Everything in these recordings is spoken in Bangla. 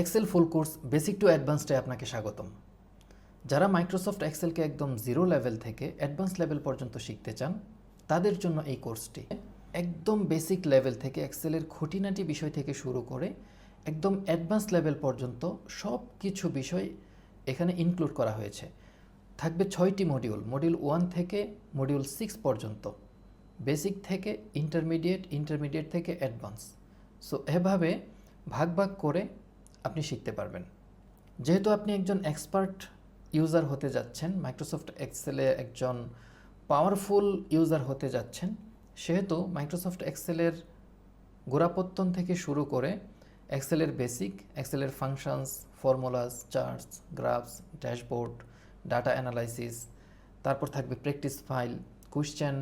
Excel full course basic to অ্যাডভান্সডে আপনাকে স্বাগতম। যারা মাইক্রোসফট এক্সেলকে একদম জিরো লেভেল থেকে অ্যাডভান্স লেভেল পর্যন্ত শিখতে চান, তাদের জন্য এই কোর্সটি একদম বেসিক লেভেল থেকে এক্সেলের খুঁটিনাটি বিষয় থেকে শুরু করে একদম অ্যাডভান্স লেভেল পর্যন্ত সব কিছু বিষয় এখানে ইনক্লুড করা হয়েছে। থাকবে ছয়টি মডিউল মডিউল ওয়ান থেকে মডিউল সিক্স পর্যন্ত। বেসিক থেকে ইন্টারমিডিয়েট ইন্টারমিডিয়েট থেকে অ্যাডভান্স সো এভাবে ভাগ ভাগ করে আপনি শিখতে পারবেন। যেহেতু আপনি একজন এক্সপার্ট ইউজার হতে যাচ্ছেন মাইক্রোসফট এক্সেলে একজন পাওয়ারফুল ইউজার হতে যাচ্ছেন, সেহেতু মাইক্রোসফট এক্সেলের গোড়াপত্তন থেকে শুরু করে এক্সেলের basic এক্সেলের functions formulas charts graphs dashboard data analysis তারপর থাকবে practice file question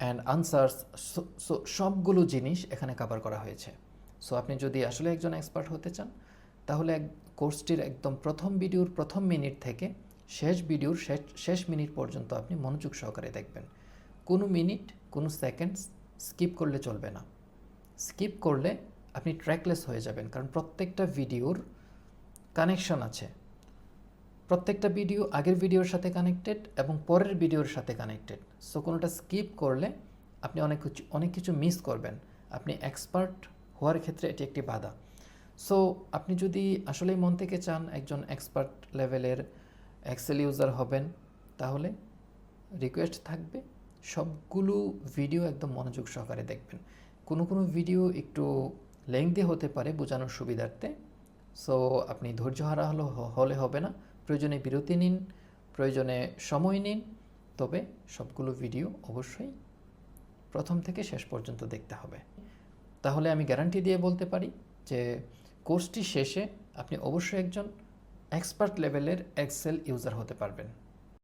and answers সবগুলো জিনিস এখানে কভার করা হয়েছে। সো আপনি যদি আসলে একজন এক্সপার্ট হতে চান তাহলে কোর্সটির একদম প্রথম ভিডিওর প্রথম মিনিট থেকে শেষ ভিডিওর শেষ শেষ মিনিট পর্যন্ত আপনি মনোযোগ সহকারে দেখবেন। কোনো মিনিট, কোনো সেকেন্ডস স্কিপ করলে চলবে না। স্কিপ করলে আপনি ট্র্যাকলেস হয়ে যাবেন, কারণ প্রত্যেকটা ভিডিওর কানেকশন আছে। প্রত্যেকটা ভিডিও আগের ভিডিওর সাথে কানেক্টেড এবং পরের ভিডিওর সাথে কানেক্টেড। সো কোনোটা স্কিপ করলে আপনি অনেক কিছু অনেক কিছু মিস করবেন। আপনি এক্সপার্ট হওয়ার ক্ষেত্রে এটি একটি বাধা। সো আপনি যদি আসলেই মন থেকে চান একজন এক্সপার্ট লেভেলের এক্সেল ইউজার হবেন, তাহলে রিকোয়েস্ট থাকবে। সবগুলো ভিডিও একদম মনোযোগ সহকারে দেখবেন। কোনো কোনো ভিডিও একটু লেংদি হতে পারে বোঝানোর সুবিধার্থে। সো আপনি ধৈর্য হারা হলো, হলে হবে না। প্রয়োজনে বিরতি নিন, প্রয়োজনে সময় নিন। তবে সবগুলো ভিডিও অবশ্যই প্রথম থেকে শেষ পর্যন্ত দেখতে হবে। তাহলে আমি গ্যারান্টি দিয়ে বলতে পারি যে কোর্সটি শেষে আপনি অবশ্যই একজন এক্সপার্ট লেভেলের এক্সেল ইউজার হতে পারবেন।